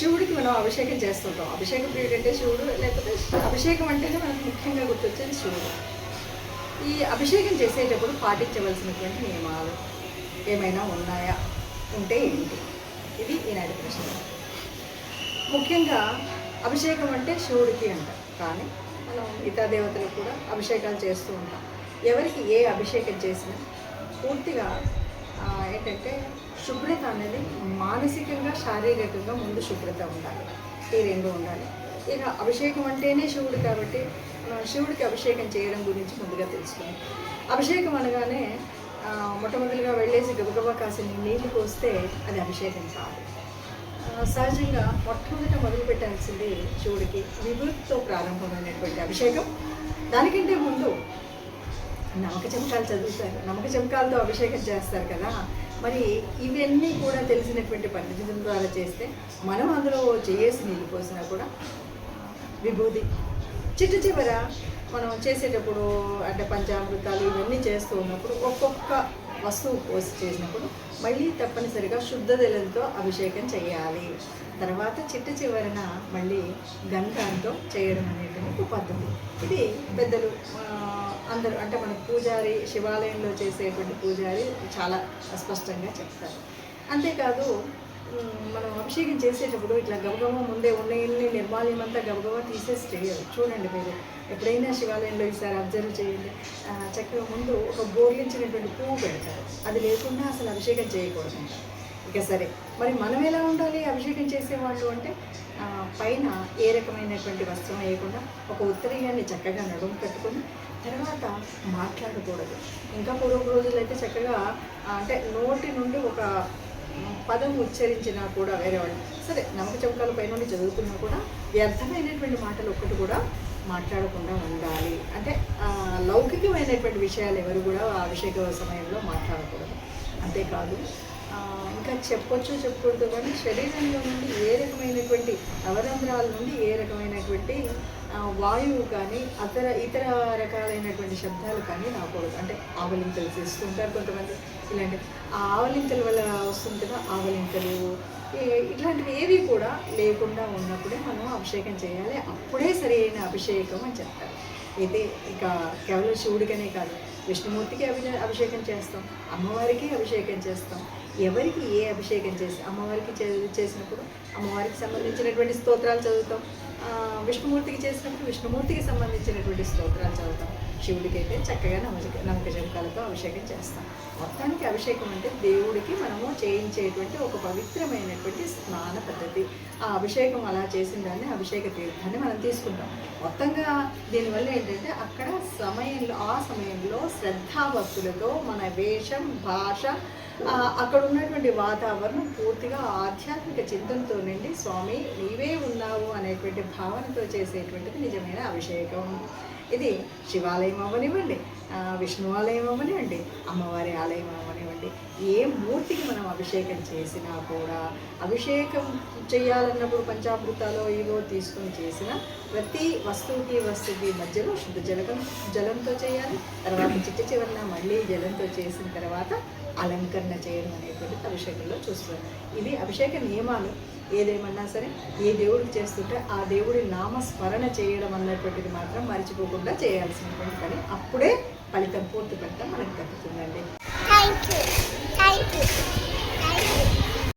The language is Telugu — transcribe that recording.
శివుడికి మనం అభిషేకం చేస్తుంటాం. అభిషేక ప్రియుడు అంటే శివుడు లేకపోతే అభిషేకం అంటేనే మనకు ముఖ్యంగా గుర్తొచ్చేది శివుడు. ఈ అభిషేకం చేసేటప్పుడు పాటించవలసినటువంటి నియమాలు ఏమైనా ఉన్నాయా? ఉంటే ఏంటి? ఇది ఈనాటి ప్రశ్న. ముఖ్యంగా అభిషేకం అంటే శివుడికి అంట. కానీ మనం ఇతర దేవతలకు కూడా అభిషేకాలు చేస్తూ ఉంటాం. ఎవరికి ఏ అభిషేకం చేసినా పూర్తిగా ఏంటంటే శుభ్రత అనేది మానసికంగా శారీరకంగా ముందు శుభ్రత ఉండాలి. ఈ రెండు ఉండాలి. ఇక అభిషేకం అంటేనే శివుడు కాబట్టి శివుడికి అభిషేకం చేయడం గురించి ముందుగా తెలుసుకుందాం. అభిషేకం అనగానే మొట్టమొదటిగా వెళ్ళేసి గబగబా కాసిన నీళ్ళు పోస్తే అది అభిషేకం కాదు. సహజంగా మొట్టమొదట మొదలు పెట్టాల్సింది శివుడికి విభూతితో ప్రారంభమైనటువంటి అభిషేకం. దానికంటే ముందు నమక చమకాలు చదువుతారు. నమక చమకాలతో అభిషేకం చేస్తారు కదా. మరి ఇవన్నీ కూడా తెలిసినటువంటి పద్ధతుల ద్వారా చేస్తే మనం అందులో చేసి నీళ్ళు పోసినా కూడా విభూతి. చిట్ట చివర మనం చేసేటప్పుడు అంటే పంచామృతాలు ఇవన్నీ చేస్తూ ఉన్నప్పుడు ఒక్కొక్క వస్తువు పోసి చేసినప్పుడు మళ్ళీ తప్పనిసరిగా శుద్ధ జలంతో అభిషేకం చేయాలి. తర్వాత చిట్ట చివరన మళ్ళీ గంధంతో చేయడం అనేది అనేటువంటి పద్ధతి. ఇది పెద్దలు అందరూ అంటే మన పూజారి శివాలయంలో చేసేటువంటి పూజారి చాలా స్పష్టంగా చెప్తారు. అంతేకాదు మనం అభిషేకం చేసేటప్పుడు ఇట్లా గబగబ ముందే ఉన్న ఇల్లు నిర్మాల్యం అంతా గబగబ తీసేసి చేయరు. చూడండి మీరు ఎప్పుడైనా శివాలయంలో ఈసారి అబ్జర్వ్ చేయండి. చక్కగా ముందు ఒక బోర్లించినటువంటి పువ్వు పెడతారు. అది లేకుండా అసలు అభిషేకం చేయకూడదు. ఇక సరే. మరి మనం ఎలా ఉండాలి అభిషేకం చేసేవాళ్ళు అంటే పైన ఏ రకమైనటువంటి వస్త్రం వేయకుండా ఒక ఉత్తరీయాన్ని చక్కగా నడుము కట్టుకొని తర్వాత మాట్లాడకూడదు. ఇంకా పూర్వపు రోజులైతే చక్కగా అంటే నోటి నుండి ఒక పదం ఉచ్చరించినా కూడా వేరే వాళ్ళు. సరే నమ్మక చౌకాల పైన చదువుకున్నా కూడా వ్యర్థమైనటువంటి మాటలు ఒక్కటి కూడా మాట్లాడకుండా ఉండాలి. అంటే లౌకికమైనటువంటి విషయాలు ఎవరు కూడా అభిషేక సమయంలో మాట్లాడకూడదు. అంతేకాదు చెప్పొచ్చు చెప్పకూడదు కానీ శరీరంలో నుండి ఏ రకమైనటువంటి అవరంధ్రాల నుండి ఏ రకమైనటువంటి వాయువు కానీ అతర ఇతర రకాలైనటువంటి శబ్దాలు కానీ రాకూడదు అంటే ఆవలింతలు చేస్తుంటారు కొంతమంది. ఇలాంటి ఆ ఆవలింతల వల్ల వస్తుంటుందా ఆవలింతలు. ఇట్లాంటివి ఏవి కూడా లేకుండా ఉన్నప్పుడే మనం అభిషేకం చేయాలి. అప్పుడే సరి అయిన అభిషేకం అని చెప్తారు. అయితే ఇక కేవలం శివుడికనే కాదు విష్ణుమూర్తికి అభి అభిషేకం చేస్తాం అమ్మవారికి అభిషేకం చేస్తాం. ఎవరికి ఏ అభిషేకం చేసి అమ్మవారికి చేసినప్పుడు అమ్మవారికి సంబంధించినటువంటి స్తోత్రాలు చదువుతాం. విష్ణుమూర్తికి చేసినప్పుడు విష్ణుమూర్తికి సంబంధించినటువంటి స్తోత్రాలు చదువుతాం. శివుడికి అయితే చక్కగా నమ్మక నమ్మక జంకాలతో అభిషేకం చేస్తాం. మొత్తానికి అభిషేకం అంటే దేవుడికి మనము చేయించేటువంటి ఒక పవిత్రమైనటువంటి స్నాన పద్ధతి. ఆ అభిషేకం అలా చేసిన దాన్ని అభిషేక తీర్థాన్ని మనం తీసుకుంటాం. మొత్తంగా దీనివల్ల ఏంటంటే అక్కడ సమయంలో ఆ సమయంలో శ్రద్ధాభక్తులతో మన వేషం భాష అక్కడ ఉన్నటువంటి వాతావరణం పూర్తిగా ఆధ్యాత్మిక చింతనతో నుండి స్వామి నీవే ఉన్నావు అనేటువంటి భావనతో చేసేటువంటిది నిజమైన అభిషేకం. ఇది శివాలయం అవ్వనివ్వండి విష్ణు ఆలయం అవ్వనివ్వండి అమ్మవారి ఆలయం అవ్వనివ్వండి ఏ మూర్తికి మనం అభిషేకం చేసినా కూడా అభిషేకం చేయాలన్నప్పుడు పంచామృతాలో ఇవో తీసుకొని చేసిన ప్రతి వస్తువుకి వస్తువుకి మధ్యలో శుద్ధ జలకం జలంతో చేయాలి. తర్వాత చిట్ట చివరన మళ్ళీ జలంతో చేసిన తర్వాత అలంకరణ చేయడం అనేటువంటిది అభిషేకంలో చూస్తున్నాం. ఇవి అభిషేక నియమాలు. ఏదేమన్నా సరే ఏ దేవుడికి చేస్తుంటే ఆ దేవుడి నామస్మరణ చేయడం అన్నటువంటిది మాత్రం మర్చిపోకుండా చేయాల్సినటువంటి పని అప్పుడే ఫలితం పూర్తి పెడతాం మనకు దక్కుతుందండి. Thank you thank you